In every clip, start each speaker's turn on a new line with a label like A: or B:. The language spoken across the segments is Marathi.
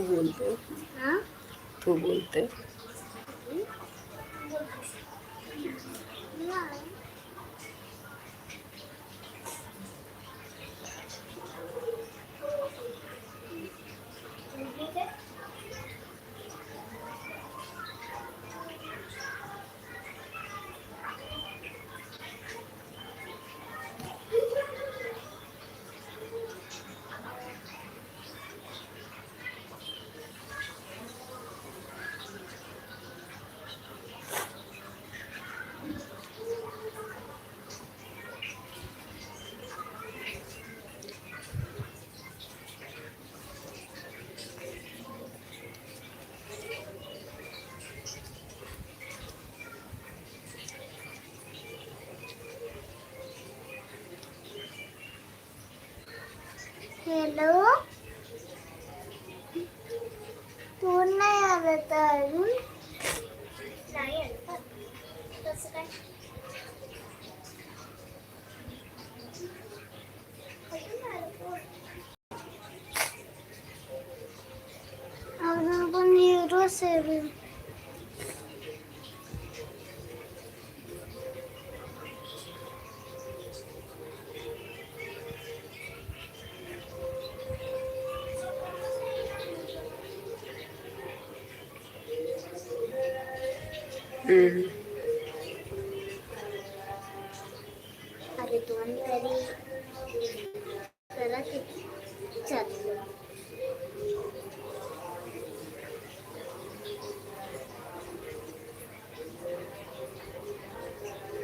A: तू बोलतो
B: हा
A: तू बोलते
B: हॅलो फोन नाही आलं तर अजून नाही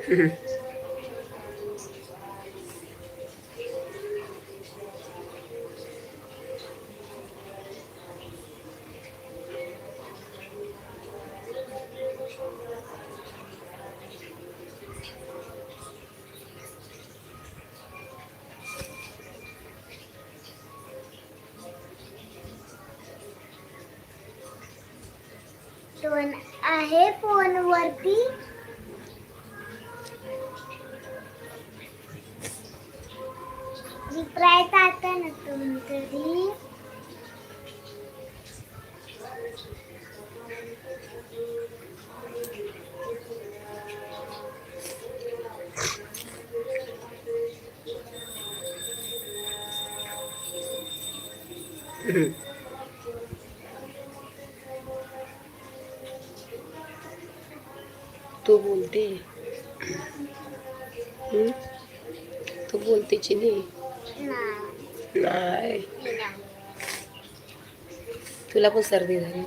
B: अरे
A: तू बोलते? तू बोलते चिनी
B: नाही.
A: तुला पण सर्दी झाली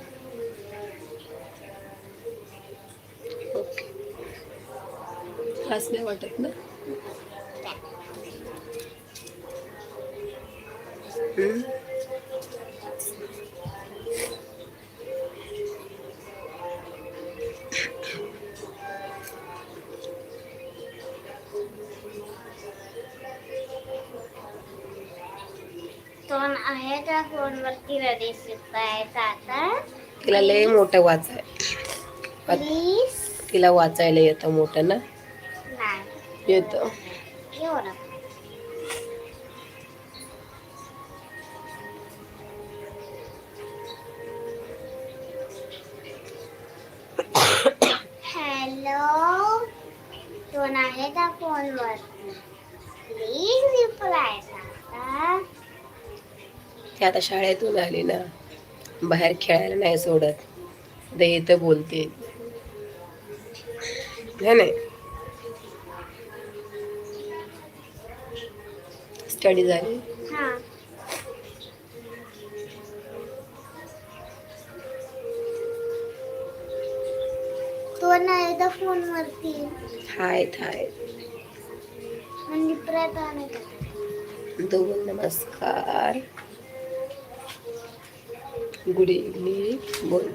A: ओके खास नाही वाटत ना हम्म?
B: दोन आहे त्या फोनवरती रिप्लाय टाका
A: तिला लय मोठं वाचाय
B: प्लीज.
A: तिला वाचायला येतं मोठं ना?
B: नाही.
A: येतं.
B: एवढं हॅलो दोन आहे त्या फोनवर प्लीज रिप्लाय टाका
A: ती आता शाळेतून आली ना बाहेर खेळायला नाही सोडत. ते इथं बोलते. है नाही. स्टडी झाली?
B: त्या फोनवरती
A: हायत हाय
B: नाही टाका?
A: दोन नमस्कार. गुड इव्हनिंग बोल.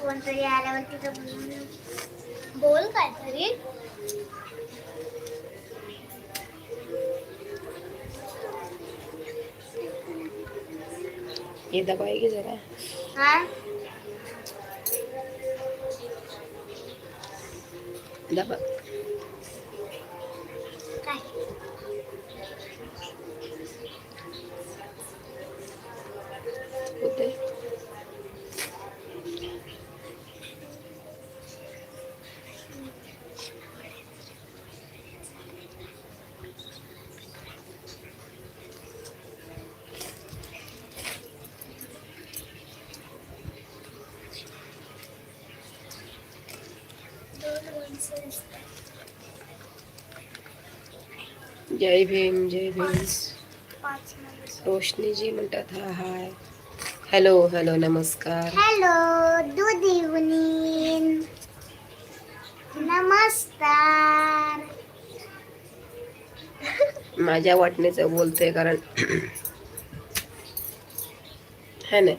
B: कोणतरी आल्यावरती तर बोल काहीतरी.
A: हे दबाई घे जरा.
B: हा?
A: दबा. जय भीम जय भीम।
B: मध्ये
A: रोशनीजी म्हणतात हा हाय. हॅलो हॅलो नमस्कार.
B: हॅलो गुड इव्हनिंग नमस्कार.
A: माझ्या वाटणीचं बोलतोय कारण है ना?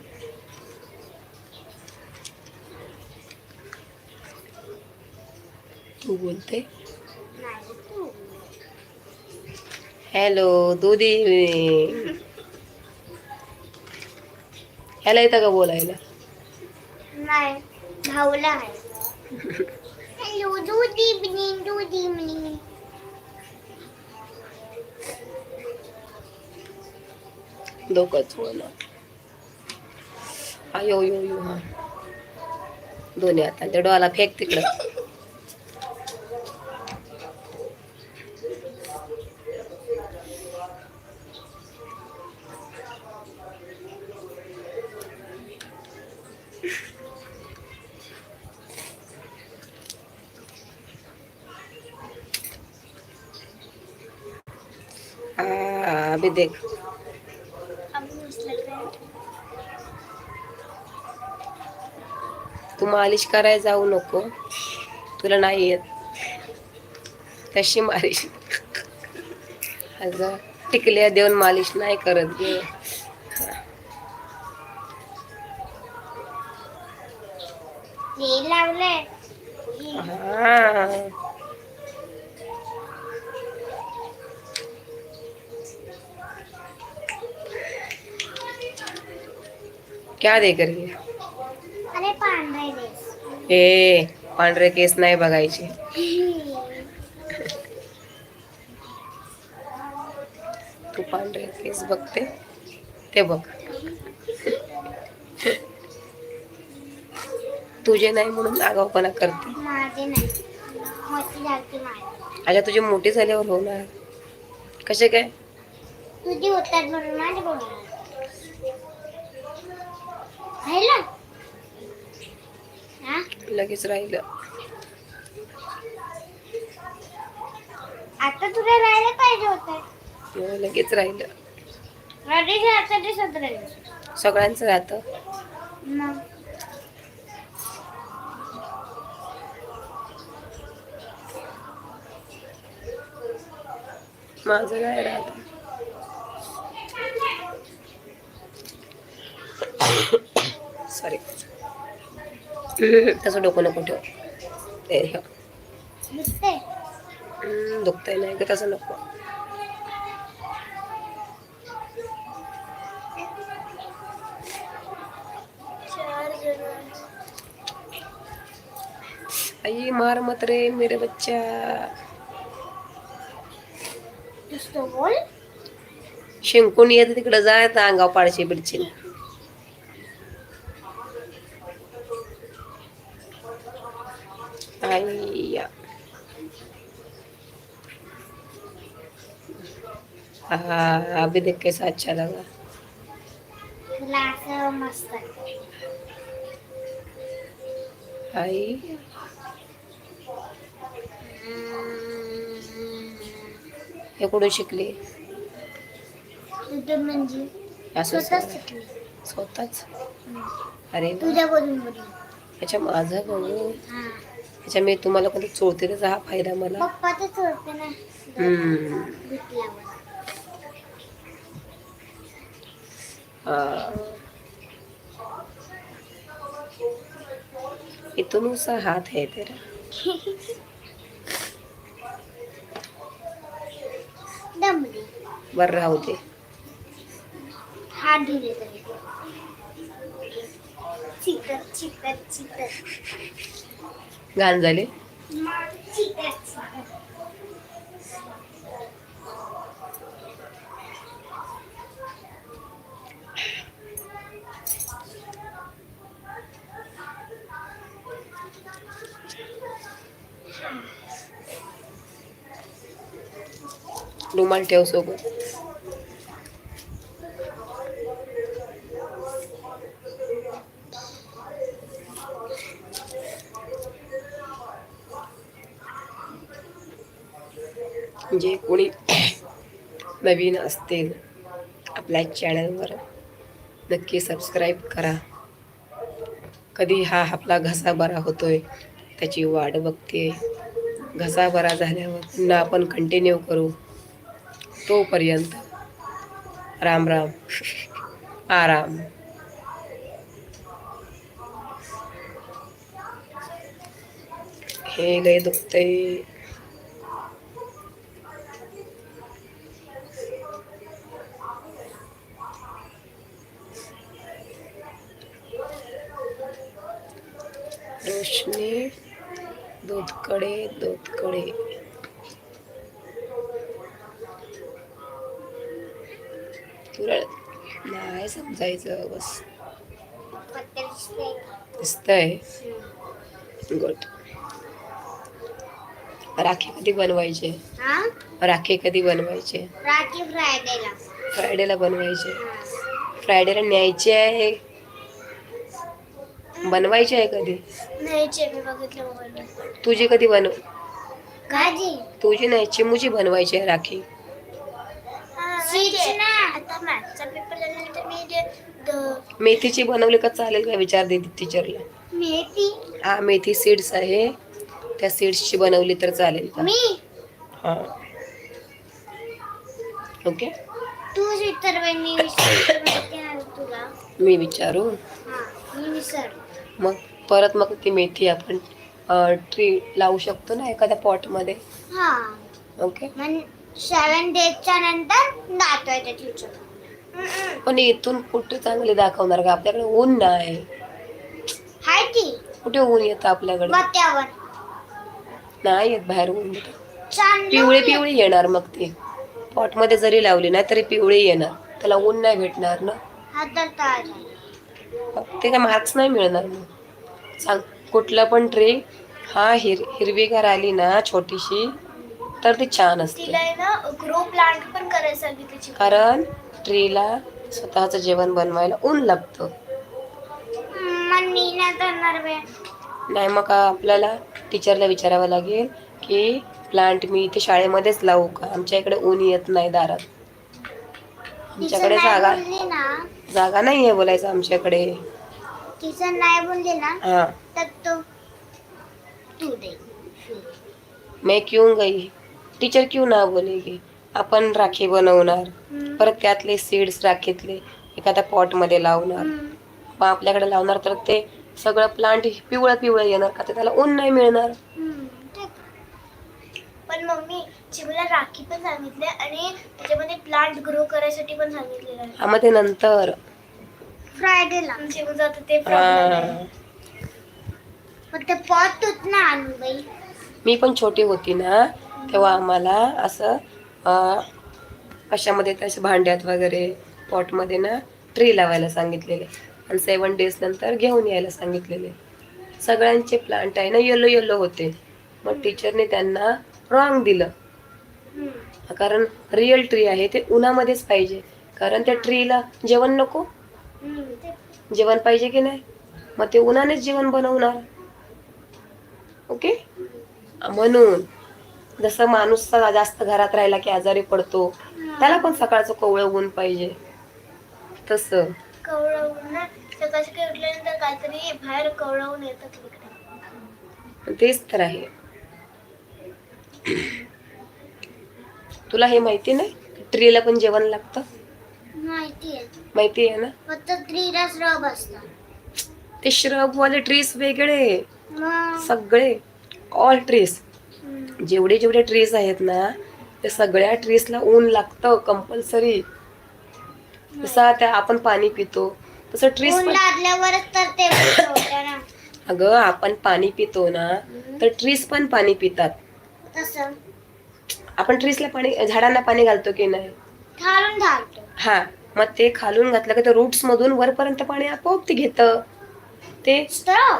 A: तू बोलते
B: नाही तू
A: हॅलो दुधी. ह्याला येतं का बोलायला?
B: नाही भाऊला आहे. Hello good evening good evening
A: डोकंच बोलणार यो यो हा. दोन्ही आता डोळाला फेक तिकडं. देख. तू मालिश करायला जाऊ नको. तुला नाही येत. कशी मालिश. अगं टिकल्या देऊन मालिश नाही करत ग. हा. क्या दे कर
B: अरे पांढरे ड्रेस
A: ए पांढरे केस नाही बघायचे. तू पांढरे केस बघते ते बघ. तुझे नाही म्हणून आगाऊपणा करते. अच्छा तुझे मोठे झाल्यावर होणार. कसे काय?
B: तुझी होतात म्हणून माझे बोलणार राहिलं हा
A: लगेच राहिलं.
B: आता तुला राहायला पाहिजे होतं.
A: हो, लगेच राहिलं. सगळ्यांचं राहतं. माझं काय राहत. सॉरी तसं डोकं नको ठेव. ते हे. दुखतंय? नाही का तसं नको. आई मार मत रे मेरे बच्चा. शिंकून येत तिकडं जाय तर अंगाव पाडशी बिडची आईया हाँ अभी देख कैसा अच्छा लगा
B: मस्त
A: आई हे कुठून शिकली
B: म्हणजे
A: असं
B: स्वतःच शिकली
A: स्वतःच अरे.
B: तुझ्या बोलून बोलून
A: याच्या माझा बघू याच्या मी तुम्हाला कधी चोळते त्याचा हा फायदा मला.
B: पप्पा तर सोडते ना.
A: हम्म.
B: धुतल्यावर
A: हाँ. इतना सा हाथ है तेरा. बर राहू दे.
B: हात धुले तरी. चिकट चिकट चिकट.
A: घाण झाले. रुमाल ठेव सोबत. जे कोणी नवीन असतील आपल्या चॅनलवर नक्की सबस्क्राईब करा. कधी हा आपला घसा बरा होतोय त्याची वाट बघते. घसा बरा झाल्यावर पुन्हा आपण कंटिन्यू करू. तोपर्यंत राम राम आराम. हे लय दुखते रोशनी दूधकडे दूधकडे तुला नाही समजायचं बस. दिसतंय. गुड. राखी कधी बनवायचे?
B: हा?
A: राखी कधी बनवायचे?
B: राखी फ्रायडेला
A: फ्रायडेला बनवायचे. फ्रायडेला न्यायचे आहे. बनवायचे आहे कधी?
B: बघितलं मोबाईल
A: तुझी कधी बनव तुझी नाही चिमूची बनवायची आहे राखी.
B: मॅथचा
A: बनवली का चालेल का? विचार दे टीचरला
B: मेथी.
A: हा मेथी सीड्स आहे. त्या सीड्सची बनवली तर चालेल का?
B: मी?
A: हा. ओके.
B: तूच विचार मी
A: विचारू.
B: मी विसरले
A: मग परत मग ती मेथी आपण ट्री लावू शकतो ना एखाद्या पॉटमध्ये
B: हा.
A: ओके
B: सेवन डेजच्या नंतर दाखवायचं टीचर
A: पण इथून कुठे चांगले दाखवणार का? आपल्याकडे ऊन नाही.
B: हाय ती
A: कुठे ऊन येतं आपल्याकडे? नाही येत बाहेर ऊन. पिवळी पिवळी येणार मग ती. पॉटमध्ये जरी लावली नाही तरी पिवळी येणार. त्याला ऊन नाही भेटणार ना.
B: हातात ताज.
A: ते काय मार्क्स नाही मिळणार. मग सांग कुठलं पण ट्री हा हिर हिरवीगार आली ना छोटीशी तर ती छान असते.
B: तिला आहे ना ग्रो प्लांट पण करायला सांगितली.
A: कारण ट्रीला स्वतःचं जेवण बनवायला ऊन लागतं.
B: नाही
A: मग आपल्याला टीचरला विचारावं लागेल की प्लांट मी इथे शाळेमध्येच लावू का? आमच्या इकडे ऊन येत नाही दारात. आमच्याकडे जागा जागा नाही आहे बोलायचं आमच्याकडे.
B: टीचर नाही बोलली ना
A: हा.
B: तर तो तू दे.
A: मैं क्यों गई. टीचर क्यों ना बोलेगी? आपण राखी बनवणार. परत त्यातले सीड्स राखीतले. एखाद्या पॉटमध्ये लावणार.
B: हम्म.
A: मग आपल्याकडे लावणार तर ते सगळं प्लांट पिवळं पिवळं येणार का? तर त्याला ऊन नाही मिळणार.
B: मम्मी चिमूला राखी पण सांगितले आणि त्याच्यामध्ये प्लांट ग्रो करायसाठी पण सांगितलेलं आहे.
A: हा मग ते नंतर.
B: फ्रायडेला चिमूचं आता ते
A: हा.
B: problem आहे. मग ते पॉट ना आणू बाई.
A: मी पण छोटी होती ना तेव्हा आम्हाला असं अं, कशामध्ये तसं भांड्यात वगैरे पॉटमध्ये ना ट्री लावायला सांगितलेले. आणि सेवन डेज नंतर घेऊन यायला सांगितलेले. सगळ्यांचे प्लांट आहे ना येलो येलो होते. मग टीचरने त्यांना रॉंग दिलं. कारण रिअल ट्री आहे ते उन्हामध्येच पाहिजे. कारण त्या ट्रीला जेवण नको. जेवण पाहिजे की नाही? मग ते उन्हानेच जेवण बनवणार. ओके म्हणून जसं माणूस जास्त घरात राहिला की आजारी पडतो त्याला पण सकाळचं कोवळं ऊन पाहिजे. तसं. तेच तर आहे. तुला हे माहिती नाही? ट्रीला पण जेवण लागतं?
B: माहिती आहे.
A: माहिती आहे ना?
B: फक्त थ्री रब असतात.
A: ते श्रबवाले ट्रीज वेगळे.
B: मग?
A: सगळे. ऑल ट्रीज
B: हम्म.
A: जेवढे जेवढे ट्रीज आहेत ना ते सगळ्या ट्रीजला ऊन लागतं कंपल्सरी जसं त्या आपण पाणी पितो तसं ट्रीज
B: ऊन
A: पण
B: लागल्यावरच तर ते होतं ना.
A: अगं आपण पाणी पितो ना तर ट्रीज पण पाणी पितात.
B: तसं.
A: आपण ट्रीजला पाणी झाडांना पाणी घालतो की नाही?
B: ठारून घालतो.
A: हा मग ते खालून घातलं की ते रूट्स मधून वरपर्यंत पाणी आपोआप ते घेतं. ते
B: स्ट्रॉ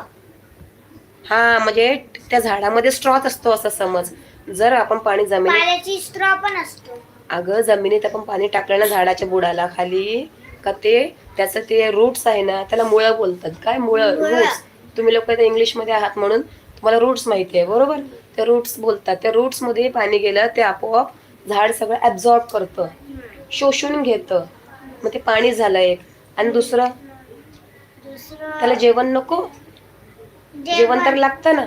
A: हा म्हणजे त्या झाडामध्ये स्ट्रॉच असतो असं समज. जर आपण पाणी जमिनीत
B: पाण्याची स्ट्रॉ पण असतो.
A: अगं जमिनीत आपण पाणी टाकलं ना झाडाच्या बुडाला खाली का ते त्याचं ते रूट्स आहे ना त्याला मुळं बोलतात. काय मुळं?
B: मुळं.
A: रूट्स तुम्ही लोक आता इंग्लिशमध्ये आहात म्हणून तुम्हाला रूट्स माहिती आहे बरोबर? त्या रूट्स बोलतात. त्या रूट्समध्ये पाणी गेलं ते आपोआप झाड सगळं ॲब्झॉर्ब करतं. शोषून घेतं. मग ते पाणी झालं एक. आणि दुसरं? त्याला जेवण नको? जेवण तर लागतं ना.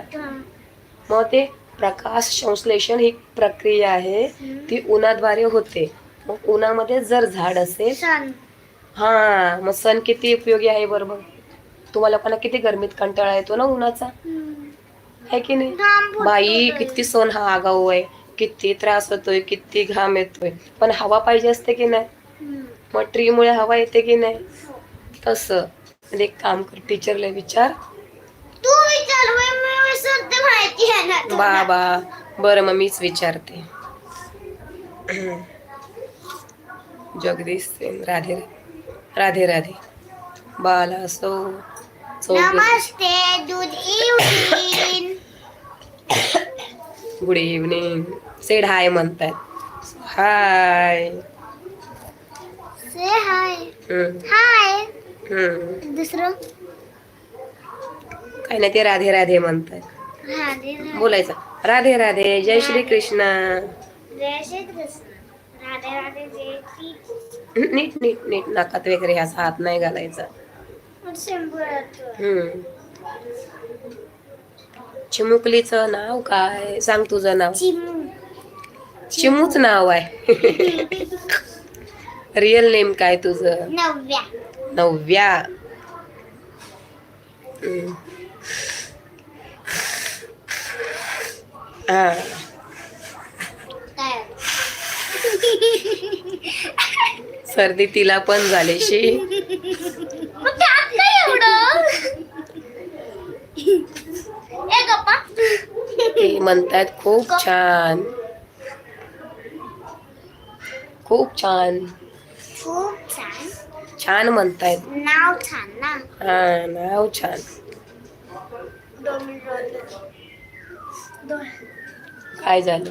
A: मग ते प्रकाश संश्लेषण ही प्रक्रिया आहे. ती उन्हाद्वारे होते. मग उन्हामध्ये जर झाड असेल हा मग सण किती उपयोगी आहे बरोबर तुम्हाला लोकांना किती गरमीत कंटाळा येतो ना उन्हाचा? आहे की नाही? बाई. किती सण हा आगाऊ आहे किती त्रास होतोय किती घाम येतोय पण हवा पाहिजे असते की नाही. मग ट्रीमुळे हवा येते की नाही? तसं. म्हणजे एक काम कर टीचरला विचार. बाबा बरं मग मीच विचारते. जगदीश सेन राधे राधे राधे. बाला असो
B: नमस्ते दूध
A: गुड इव्हनिंग सेड हाय म्हणतात हाय
B: से हाय हाय. दुसरं?
A: काय नाही ते राधे राधे म्हणतात. बोलायचं. राधे राधे. जय श्री कृष्ण
B: जय श्री कृष्ण राधे राधे जय श्री
A: नीट नीट नीट. नाकात वगैरे असा हात नाही घालायचा. हम्म. चिमुकलीचं नाव काय? सांग तुझं नाव.
B: चिमू.
A: चिमूच नाव आहे. रिअल नेम काय तुझं?
B: नवव्या.
A: हा. सर्दी तिला पण झाली शी
B: एवढं ए गप्पा
A: ते म्हणतात खूप छान. खूप छान.
B: खूप छान.
A: छान म्हणतायत.
B: नाव छान ना.
A: हा नाव छान. काय झालं?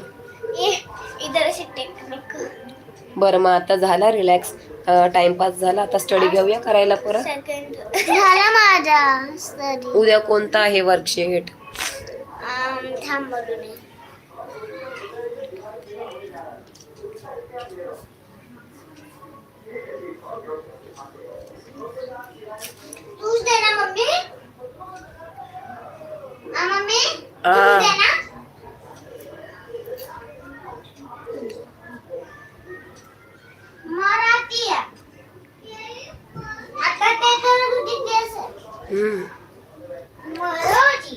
A: बरं मग आता झाला रिलॅक्स टाइमपास झाला. आता स्टडी घेऊया करायला परत.
B: झाला माझा स्टडी
A: उद्या कोणता आहे वर्कशीट
B: थांब बघू नये तूच दे ना मम्मी आ, मम्मी
A: आ.
B: तूच दे ना मराठी आहे. आता ते करत होती तेच आहे.
A: हम्म.
B: मराठी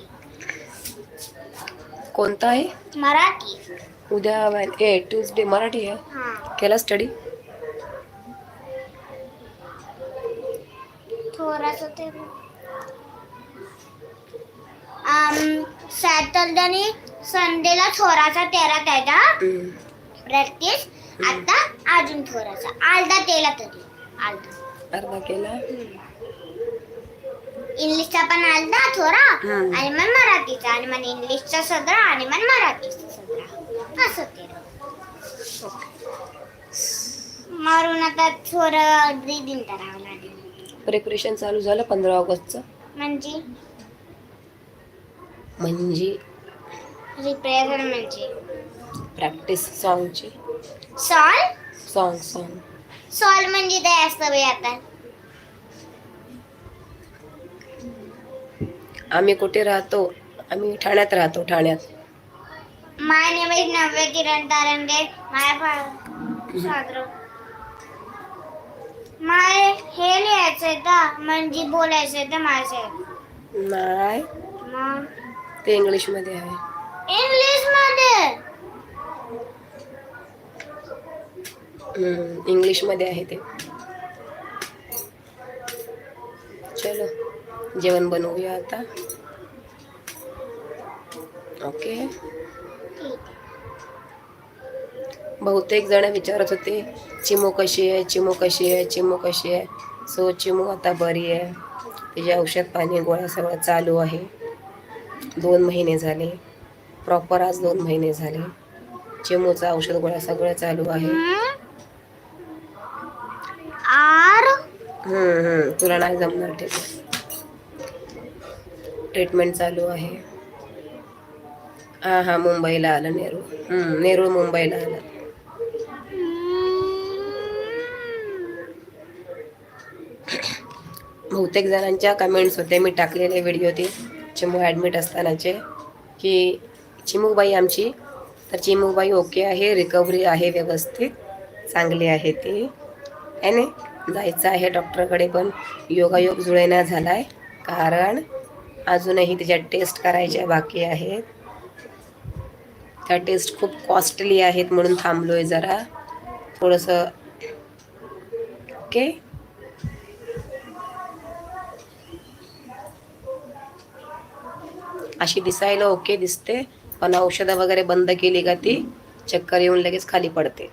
A: कोणता आहे
B: मराठी.
A: उद्या वॅन- ए ट्यूजडे मराठी आहे.
B: हा.
A: केला स्टडी
B: थोडासा ते. सॅटरडे आणि संडेला थोडासा तेरा त्याचा प्रॅक्टिस आता अजून थोडासा अर्धा तेला तरी. अर्धा
A: अर्धा केला.
B: इंग्लिशचा पण अर्धा थोडा. आणि मग मराठीचा. आणि मग इंग्लिशचा सदरा आणि मग मराठीचा सदरा. असं ते मारून आता थोडं रिदिन करावं लागेल
A: प्रिपरेशन चालू झालं पंधरा ऑगस्टचं.
B: म्हणजे?
A: म्हणजे?
B: रिप्रेझर म्हणजे?
A: प्रॅक्टिस सॉंगची
B: सॉल्व
A: सॉंग सॉंग
B: सॉल्व म्हणजे काय असतं बाई आता.
A: आम्ही कुठे राहतो? आम्ही ठाण्यात राहतो ठाण्यात.
B: माय नेम इज नव्या किरण तारंगे. माय माय हे लिहायचंय म्हणजे बोलायचंय तर माझे.
A: नाही
B: मग?
A: ते इंग्लिशमध्ये आहे.
B: इंग्लिशमध्ये
A: हम्म, इंग्लिशमध्ये आहे ते. चलो. जेवण बनवूया आता. ओके. बहुतेक जण विचारत होते चिमू कशी आहे चिमू कशी आहे चिमू कशी आहे? सो चिमू आता बरी आहे. तिचे औषध पाणी गोळ्या सगळं चालू आहे. दोन महिने झाले. प्रॉपर आज दोन महिने झाले. चिमूचं औषध गोळ्या सगळं चालू आहे.
B: आर?
A: हम्म, हम्म. तुला नाही जमणार ठीक आहे ट्रीटमेंट चालू आहे. हां हां मुंबईला आला नेहरू. नेहरू मुंबईला आला. बहुतेक जणांच्या कमेंट्स होते मी टाकलेले व्हिडिओ ते. चिमू ॲडमिट असतानाचे. की चिमूबाई आमची. तर चिमूबाई ओके आहे रिकव्हरी आहे व्यवस्थित. चांगली आहे ती. आहे ना? जायचं आहे डॉक्टरकडे पण. योगायोग जुळेना झाला आहे कारण अजूनही त्याच्या टेस्ट करायच्या बाकी आहेत. त्या टेस्ट खूप कॉस्टली आहेत म्हणून थांबलो आहे जरा. थोडंसं ओके? अशी दिसायला ओके दिसते. पण औषधं वगैरे बंद केली का ती चक्कर येऊन लगेच खाली पडते.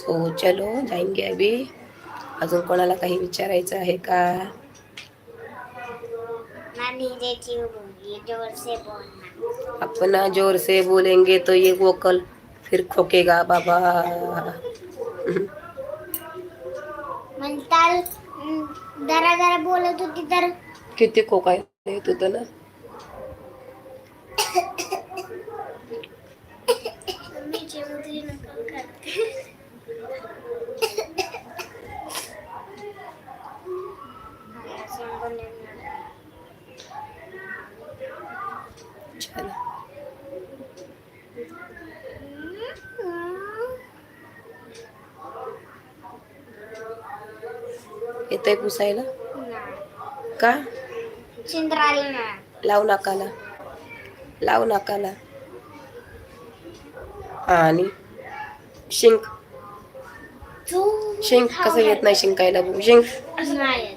A: सो चलो जाएँगे अभी अजून कोणाला काही विचारायचं आहे का? अपना ज़ोर से बोलेंगे तो ये वोकल. फिर खोकेगा बाबा.
B: म्हणताल हम्म, जरा जरा बोलत होती तर.
A: किती खोका येत होतं ना? येतंय पुसायला? का? लाव नाकाला. लाव नाकाला. आणि? शिंक. शिंक कसं येत नाही शिंकायला? शिंक.
B: काय?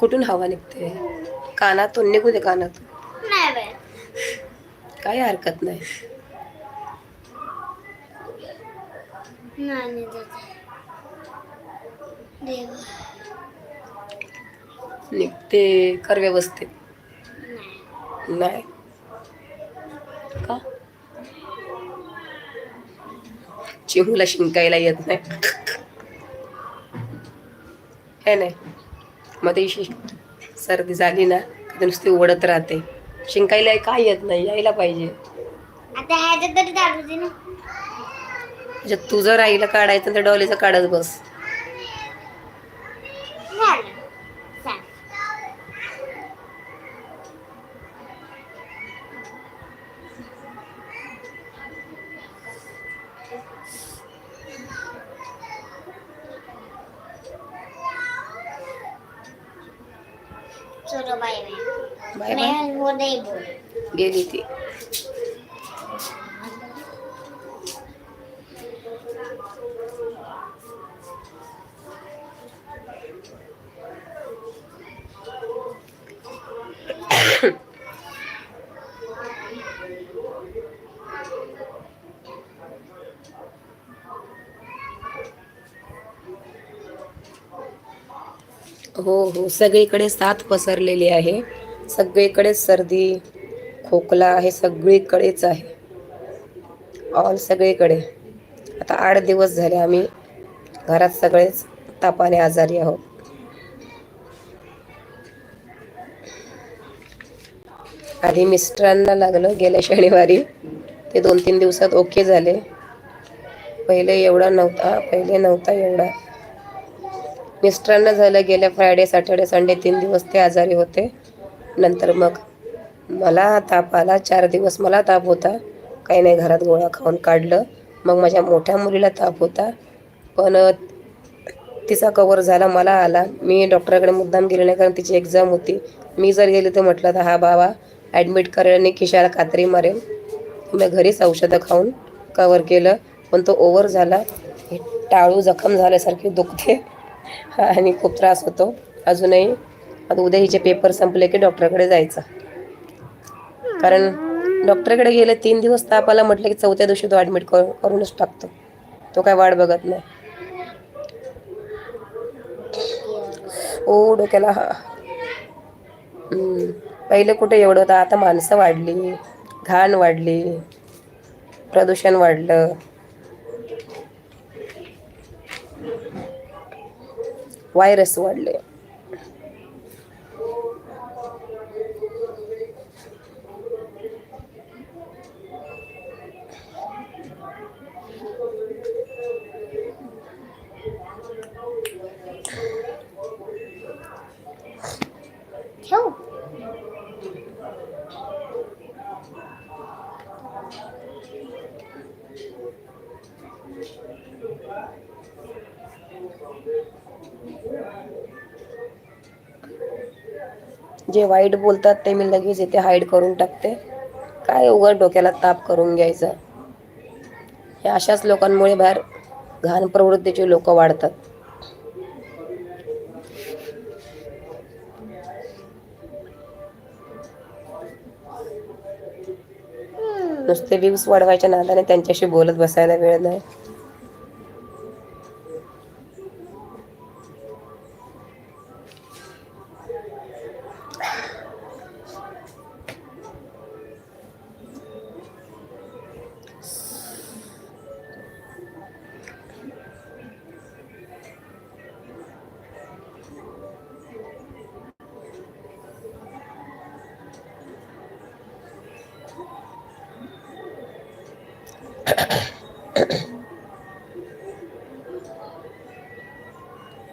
A: कुठून हवा निघते? कानातून निघू दे कानातून. काही हरकत नाही.
B: नाही निघत.
A: कर व्यवस्थित.
B: नाही.
A: का? चिमूला शिंकायला येत नाही. हे नाही. मध्ये शि सर्दी झाली ना की नुसती ओढत राहते. शिंकायला काय येत नाही यायला पाहिजे.
B: आता ह्याच्यात तरी दारू दे ना.
A: म्हणजे तुझं राहिलं काढायचं तर डॉलीचं काढत बस.
B: झालं सांग चलो बाय बाय
A: बाय बाय
B: मैं वो नहीं बोल
A: गेली ती हो हो. सगळीकडे साथ पसरलेली आहे. सगळीकडेच सर्दी खोकला आहे सगळीकडेच आहे. ऑल सगळीकडे. आता आठ दिवस झाले आम्ही घरात सगळेच तापाने आजारी आहोत. आधी मिस्टरांना लागलं गेल्या शनिवारी. ते दोन तीन दिवसात ओके झाले. पहिले एवढा नव्हता पहिले नव्हता एवढा. मिस्टरांना झालं गेल्या फ्रायडे सॅटर्डे संडे तीन दिवस ते आजारी होते. नंतर मग मला ताप आला. चार दिवस मला ताप होता. काही नाही घरात गोळा खाऊन काढलं. मग माझ्या मोठ्या मुलीला ताप होता. पण तिचा कवर झाला मला आला. मी डॉक्टरकडे मुद्दाम गेले नाही कारण तिची एक्झाम होती. मी जर गेले तर म्हटलं तर हा बाबा ॲडमिट करेल आणि खिशाला कात्री मारेल. मी घरीच औषधं खाऊन कवर केलं. पण तो ओवर झाला. टाळू जखम झाल्यासारखे दुखते. आणि खूप त्रास होतो. अजूनही आता उद्या हिचे पेपर संपले की डॉक्टरकडे जायचं. कारण डॉक्टरकडे गेले तीन दिवस ताप आला म्हटलं की चौथ्या दिवशी तो ॲडमिट करूनच टाकतो. तो काय वाट बघत नाही. ओ डोक्याला हा. पहिले कुठे एवढं होतं? आता माणसं वाढली घाण वाढली प्रदूषण वाढलं. व्हायरस वाढले जे वाईट बोलतात ते मी लगेच इथे हाईड करून टाकते. काय उघड डोक्याला ताप करून घ्यायचा? हे अशाच लोकांमुळे बाहेर घाण प्रवृत्तीचे लोक वाढतात. नुसते व्ह्यूज वाढवायच्या नादाने त्यांच्याशी बोलत बसायला वेळ नाही.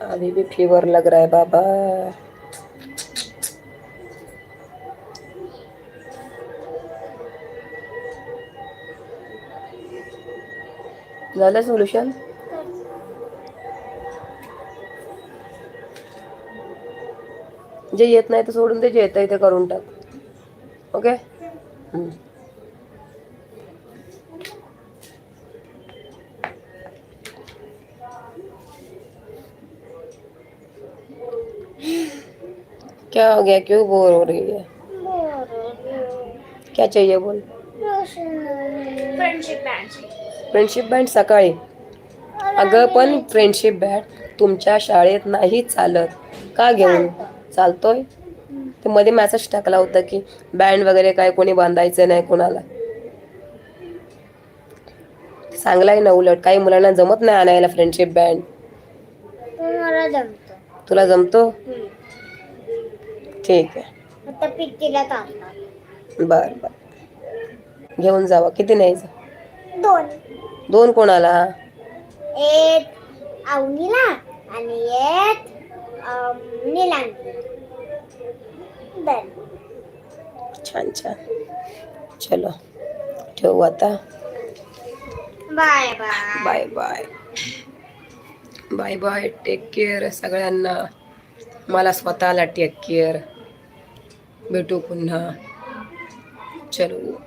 A: अभी भी फीवर लग रहा है बाबा. झालं सोल्युशन जे येत नाही तर सोडून दे जे येतं ते करून टाक. ओके क्या हो गया? क्यों बोर हो रही है? क्या चाहिए बोल?
B: फ्रेंडशिप बँड
A: फ्रेंडशिप बँड सकाळी. अगं पण फ्रेंडशिप बँड तुमच्या शाळेत नाही चालत. का घेऊन? चालतोय? ते मध्ये मेसेज टाकला होता की बँड वगैरे काय कोणी बांधायचं नाही कोणाला. चांगलाय ना उलट काही मुलांना जमत नाही आणायला फ्रेंडशिप बँड तुला जमतो? ठीक आहे.
B: आता चालतात
A: बर बर. घेऊन जावा. किती न्यायचं?
B: दोन.
A: दोन कोणाला?
B: एक अवनीला आणि एक अम, नीलांनी. डन
A: छान छान. चलो ठेवू आता.
B: Bye bye
A: bye. Bye. Bye bye. Take care सगळ्यांना. मला स्वतःला टेक केअर भेटू पुन्हा. चलो.